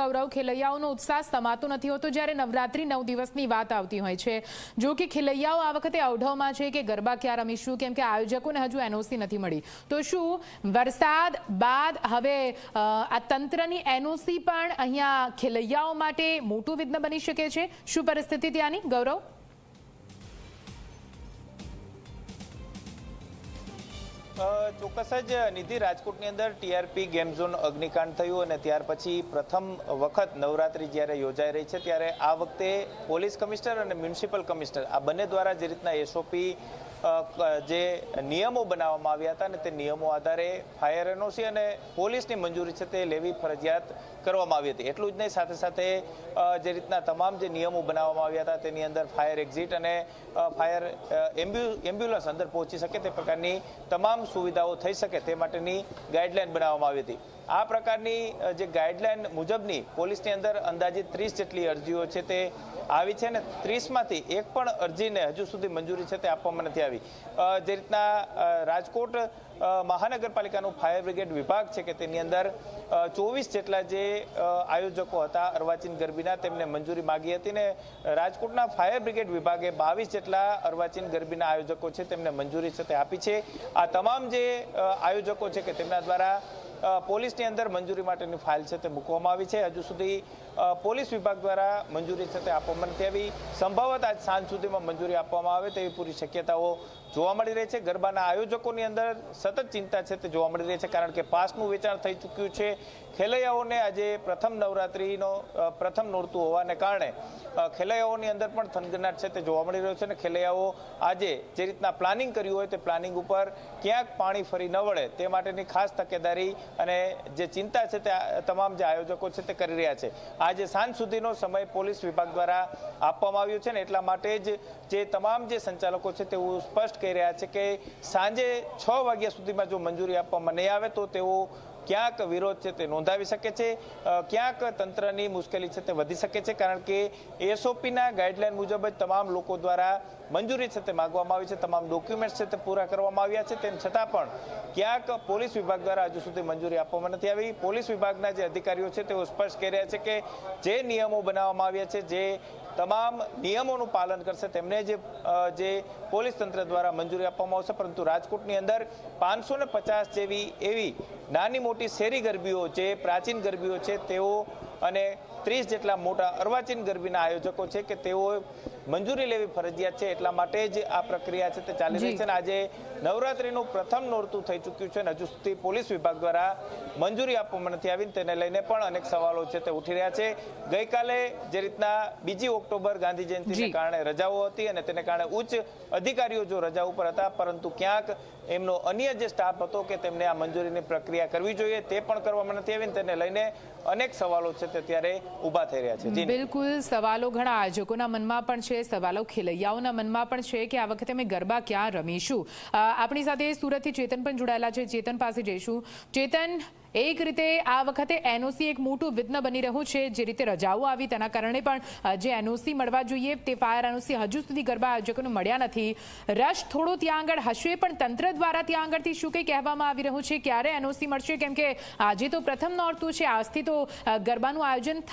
ગૌરવ ખેલૈયાઓનો ઉત્સાહ સમાતો નથી હોતો જ્યારે નવરાત્રી નવ દિવસની વાત આવતી હોય છે. જો કે ખેલૈયાઓ આ વખતે અવઢવમાં છે કે ગરબા ક્યાં રમીશું? કેમ કે આયોજકોને હજુ એનઓસી નથી મળી. તો શું વરસાદ બાદ હવે આ તંત્રની એનઓસી પણ અહીંયા ખેલૈયાઓ માટે મોટું વિઘ્ન બની શકે છે? શું પરિસ્થિતિ ત્યાંની? ગૌરવ? ચોક્કસ જ નિધિ રાજકોટની અંદર ટીઆરપી ગેમ ઝોન અગ્નિકાંડ થયું અને ત્યાર પછી પ્રથમ વખત નવરાત્રી જ્યારે યોજાઈ રહી છે, ત્યારે આ વખતે પોલીસ કમિશનર અને મ્યુનિસિપલ કમિશનર આ બંને દ્વારા જે રીતના એસઓપી જે નિયમો બનાવવામાં આવ્યા હતા અને તે નિયમો આધારે ફાયર એનઓસી અને પોલીસની મંજૂરી છે તે લેવી ફરજિયાત કરવામાં આવી હતી. એટલું જ નહીં, સાથે સાથે જે રીતના તમામ જે નિયમો બનાવવામાં આવ્યા હતા તેની અંદર ફાયર એક્ઝિટ અને ફાયર એમ્બ્યુ, એમ્બ્યુલન્સ અંદર પહોંચી શકે તે પ્રકારની તમામ સુવિધાઓ થઈ શકે તે માટેની ગાઈડલાઈન બનાવવામાં આવી હતી. આ પ્રકારની જે ગાઈડલાઇન મુજબની પોલીસની અંદર અંદાજિત ત્રીસ જેટલી અરજીઓ છે તે આવી છે ને ત્રીસમાંથી એક પણ અરજીને હજુ સુધી મંજૂરી છે તે આપવામાં નથી આવી. જે રીતના રાજકોટ મહાનગરપાલિકાનું ફાયર બ્રિગેડ વિભાગ છે કે તેની અંદર ચોવીસ જેટલા જે આયોજકો હતા અર્વાચીન ગરબીના તેમને મંજૂરી માગી હતી ને રાજકોટના ફાયર બ્રિગેડ વિભાગે બાવીસ જેટલા અર્વાચીન ગરબીના આયોજકો છે તેમને મંજૂરી છે તે આપી છે. આ તમામ જે આયોજકો છે કે તેમના દ્વારા પોલીસની અંદર મંજૂરી માટેની ફાઇલ છે તે મૂકવામાં આવી છે. હજુ સુધી પોલીસ વિભાગ દ્વારા મંજૂરી છે તે આપવામાં નથી આવી. સંભવત આજ સાંજ સુધીમાં મંજૂરી આપવામાં આવે તેવી પૂરી શક્યતાઓ જોવા મળી રહી છે. ગરબાના આયોજકોની અંદર સતત ચિંતા છે તે જોવા મળી રહી છે, કારણ કે પાસનું વેચાણ થઈ ચૂક્યું છે. ખેલૈયાઓને આજે પ્રથમ નવરાત્રિનો પ્રથમ નોરતું હોવાને કારણે ખેલૈયાઓની અંદર પણ થનગનાટ છે તે જોવા મળી રહ્યો છે અને ખેલૈયાઓ આજે જે રીતના પ્લાનિંગ કર્યું હોય તે પ્લાનિંગ ઉપર ક્યાંક પાણી ફરી ન વળે તે માટેની ખાસ તકેદારી અને જે ચિંતા છે તે તમામ જે આયોજકો છે તે કરી રહ્યા છે. આજે સાંજ સુધીનો સમય પોલીસ વિભાગ દ્વારા આપવામાં આવ્યો છે ને એટલા માટે જ જે તમામ જે સંચાલકો છે તેઓ સ્પષ્ટ કહી રહ્યા છે કે સાંજે છ વાગ્યા સુધીમાં જો મંજૂરી આપવામાં નહીં આવે તો તેઓ ક્યાંક વિરોધ છે તે નોંધાવી શકે છે ક્યાંક તંત્રની મુશ્કેલી છે તે વધી શકે છે, કારણ કે એસઓપીના ગાઈડલાઈન મુજબ જ તમામ લોકો દ્વારા મંજૂરી છે તે માગવામાં આવી છે, તમામ ડોક્યુમેન્ટ્સ છે તે પૂરા કરવામાં આવ્યા છે, તેમ છતાં પણ ક્યાંક પોલીસ વિભાગ દ્વારા હજુ સુધી મંજૂરી આપવામાં નથી આવી. પોલીસ વિભાગના જે અધિકારીઓ છે તેઓ સ્પષ્ટ કહી રહ્યા છે કે જે નિયમો બનાવવામાં આવ્યા છે, જે તમામ નિયમોનું પાલન કરશે, તેમને જે જે પોલીસ તંત્ર દ્વારા મંજૂરી આપવામાં આવશે, પરંતુ રાજકોટની અંદર પાંચસો જેવી એવી નાની મોટી શેરી ગરબીઓ જે પ્રાચીન ગરબીઓ છે, તેઓ અને ત્રીસ જેટલા મોટા અર્વાચીન ગરબીના આયોજકો છે કે તેઓ મંજૂરી લેવી ફરજિયાત છે એટલા માટે જ આ પ્રક્રિયા છે તે ચાલી રહી છે અને આજે નવરાત્રીનું પ્રથમ નોરતું થઈ ચૂક્યું છે અને હજુ સુધી પોલીસ વિભાગ દ્વારા મંજૂરી આપવામાં નથી આવી તેને લઈને પણ અનેક સવાલો છે તે ઉઠી રહ્યા છે. ગઈકાલે જે રીતના બીજી ઓક્ટોબર ગાંધી જયંતિને કારણે રજાઓ હતી અને તેને કારણે ઉચ્ચ અધિકારીઓ જો રજા ઉપર હતા પરંતુ ક્યાંક એમનો અન્ય જે સ્ટાફ હતો કે તેમને આ મંજૂરીની પ્રક્રિયા કરવી જોઈએ તે પણ કરવામાં નથી આવી તેને લઈને અનેક સવાલો છે તે ત્યારે ઊભા થઈ રહ્યા છે. બિલકુલ સવાલો ઘણા આયોજકોના મનમાં પણ છે, સવાલો ખેલૈયાઓના મનમાં પણ છે કે આ વખતે અમે ગરબા ક્યાં રમીશું? આપણી સાથે સુરતથી ચેતન પણ જોડાયેલા છે. ચેતન પાસે જઈશું. ચેતન, એક રીતે આ વખતે એનઓસી એક મોટું વિઘ્ન બની રહ્યું છે, જે રીતે રજાઓ આવી, તેના કારણે પણ જે એનઓસી મળવા જોઈએ, તે ફાયર એનઓસી હજુ સુધી ગરબા આયોજકોને મળ્યા નથી. રશ થોડો ત્યાં આગળ હશે, પણ તંત્ર દ્વારા ત્યાં આગળથી શું કંઈ કહેવામાં આવી રહ્યું છે? ક્યારે એનઓસી મળશે? કેમ કે આજે તો પ્રથમ નોરતું છે, આજથી તો ગરબાનું આયોજન